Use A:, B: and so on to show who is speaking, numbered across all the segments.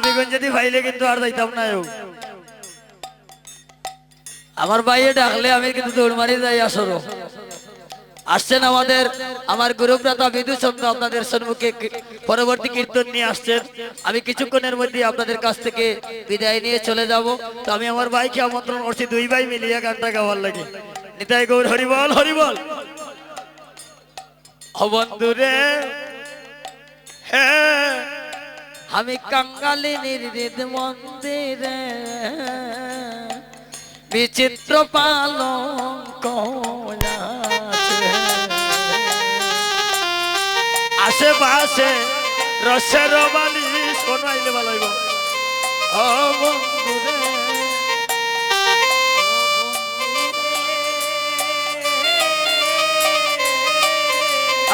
A: নবীগঞ্জ যদি ভাইলে কিন্তু আর যাইতাম না আমার ভাইয়ে ডাকলে আমি কিন্তু দৌড় মারি যাই আসরো আসছেন আমাদের, আমার গুরুপ্রাতা বিদু চন্দ্র আপনাদের সম্মুখে পরবর্তী কীর্তন নিয়ে আসছেন আমি কিছুক্ষণের মধ্যে আপনাদের কাছ থেকে বিদায় নিয়ে চলে যাব। তো আমি আমার ভাইকে আমন্ত্রণ করছি, দুই ভাই মিলিয়ে গানটা গাওয়ার লাগে। নিতাই গৌর হরিবল হরিবল ও বন্ধুরে হ্যাঁ আমি কাঙ্গালি নির্দিত মন্দিরে বিচিত্র আছে। আশেপাশে রসের বালি শোনাইলে ভালো হইব।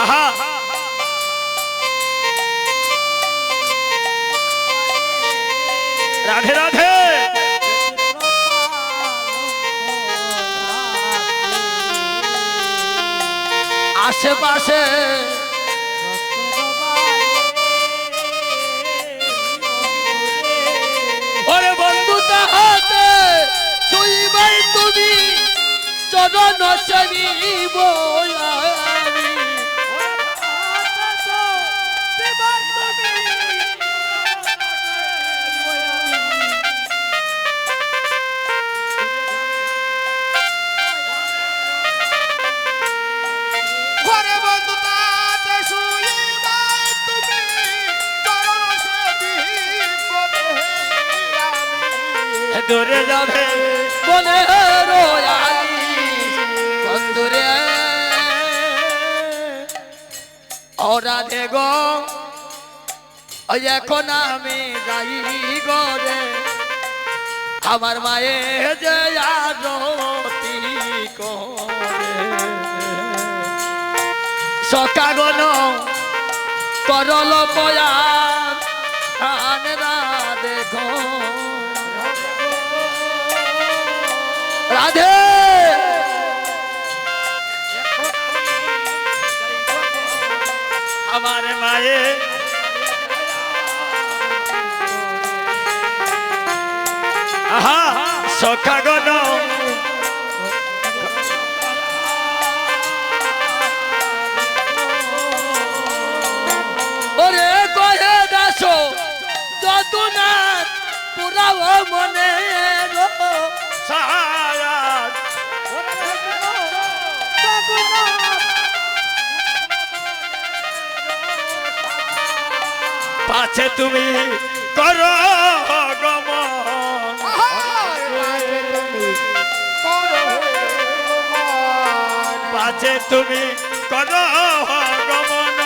A: আহা! রাধে রাধে। আশেপাশে ওরে বন্ধু তাহাতে চুইবাই তুমি। চরণ সেবী দূরে যাবে। বলে বন্ধুরে। ওরা দেখো ওই এখন আমি যাই গরে আমার মায়ে যে আরতি করল পয়া দেখো। রাধে। আমার মায়ে। আহা সখাগন ওরে কহে দাস যদুনাথ পুরাও মনে গো পাছে তুমি করো গমন। পাছে তুমি করো গমন।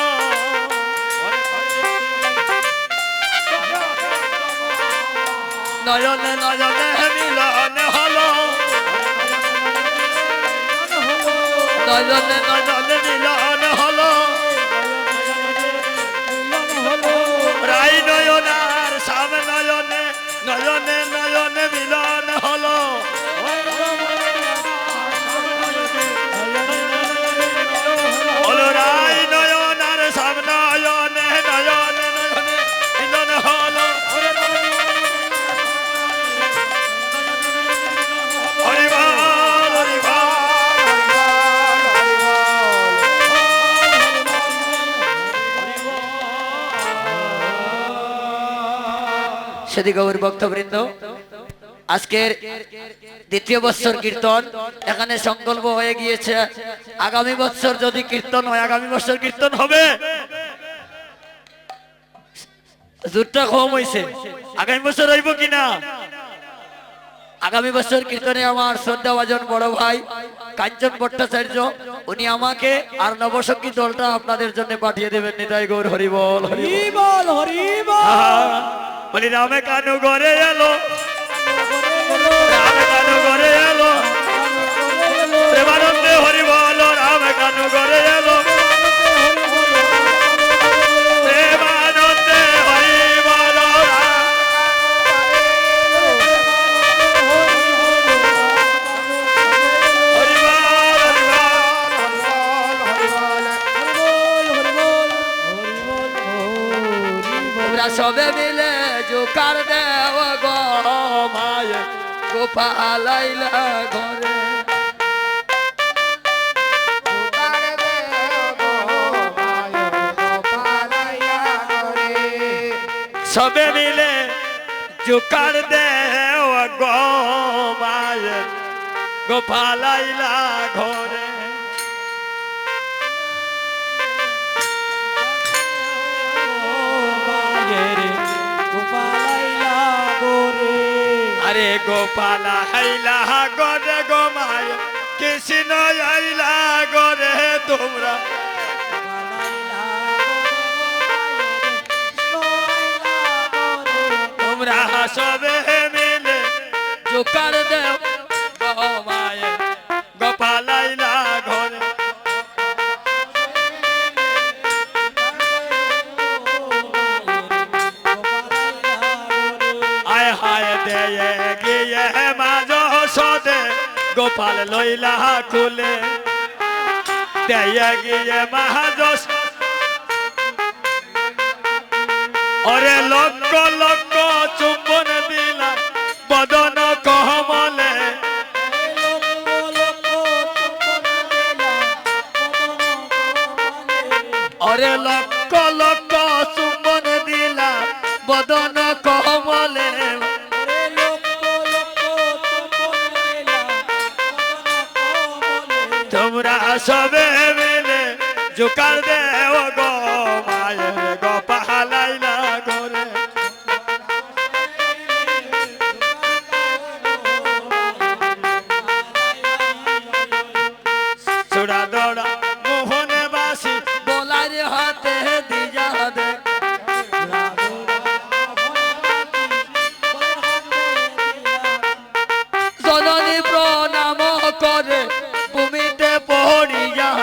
A: নয়নে নয়নে মিলন হলো। নয়নে নয়নে সেদি গৌর ভক্তবৃন্দ আজকের দ্বিতীয় বৎসর কীর্তন এখানে সংকল্প হয়ে গিয়েছে আগামী বৎসর যদি কীর্তন হয় আগামী বৎসর কীর্তন হবে। জোরটা কম হয়েছে আগামী বছর হইব কিনা? আগামী বছর কীর্তনে আমার শ্রদ্ধা শ্রদ্ধাভাজন বড় ভাই কাঞ্চন ভট্টাচার্য উনি আমাকে আর নবসঙ্গী দলটা আপনাদের জন্য পাঠিয়ে দেবেন। নিতাই গৌর হরিবল হরিবল আহা, বলি, রামে কানু ঘরে এলো? রামে কানু ঘরে এলো? প্রেমানন্দে হরিবল রামে কানু ঘরে এলো? হরিবল রাম হরিবল হরিবল তোমরা সবে মিলে জোকার দেও গো মায়ে গোপাল আইলা ঘরে
B: জোকার দেও গো মায়ের গোপালাইয়া করে
C: সবে মিলে জোকার দেও গো মায়ে গোপাল আইলা ঘরে আরে গোপাল, আইলা গরে গো মায়, কৃষ্ণ আইলা গরে তোমরা। তোমরা সবে মিলে
A: জোকার দেও মায়ে,
C: গোপাল আইলা ঘরে আয় হায় দেয়ে মাঝ সদে, গোপাল লইলা খুলে দেয়ে গিয়ে মাঝ অরে লক্ষ লক্ষ চুম্বন দিলা, বদন কহমলে।
A: অরে লক্ষ লক্ষ চুম্বন দিলা, বদন কমলে
C: সবে মিলে জোকার দেও গো।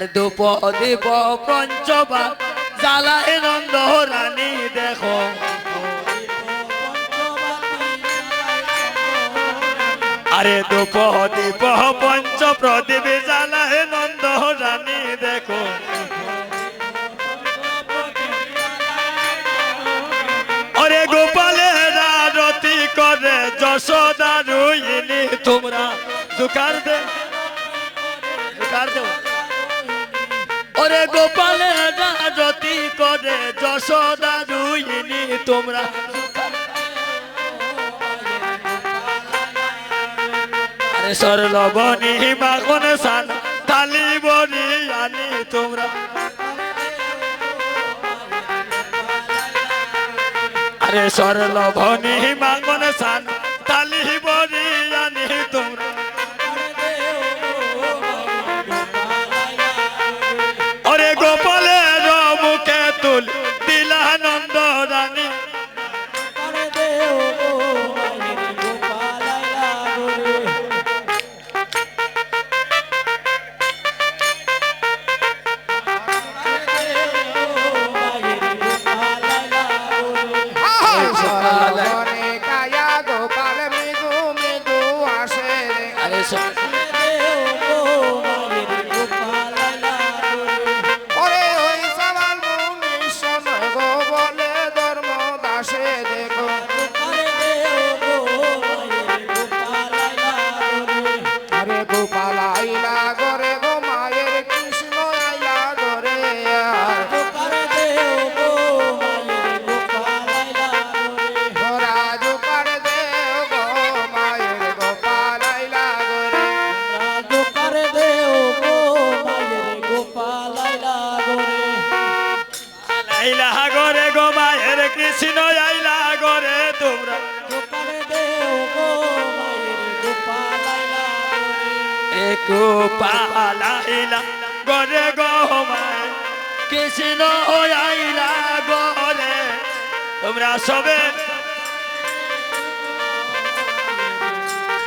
A: আরে দুপ দীপ পঞ্চবা, জ্বালায় নন্দ রানী দেখো।
C: আরে দুপ দীপ পঞ্চ প্রদীপ জ্বালায় নন্দ রানী দেখো। আরে গোপালের আরতি করে, যশোদা রুইনি তোমরা। দুকার দে। দুকার দেও
A: ওরে গোপালের রাজতি করে যশোদা রুইনি তোমরা।
C: আরে সরলবনি মাখন সান তালি বনি আনি তোমরা। আরে সরলবনি মাখন সান
B: রে
C: একো পালাইলা গরে গহমান
A: কৃষ্ণ
C: আইলা গরে।
A: তোমরা সবে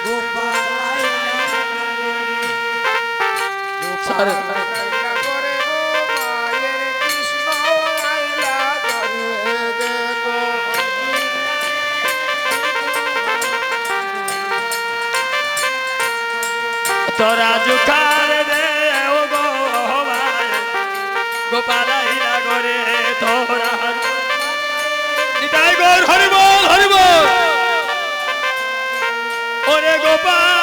B: গোপাল
A: তোরা জুখার রে? ও গো গোপালাইয়া গরে তোরা। নিতাই গোর হরিবল হরিবল ওরে গোপাল।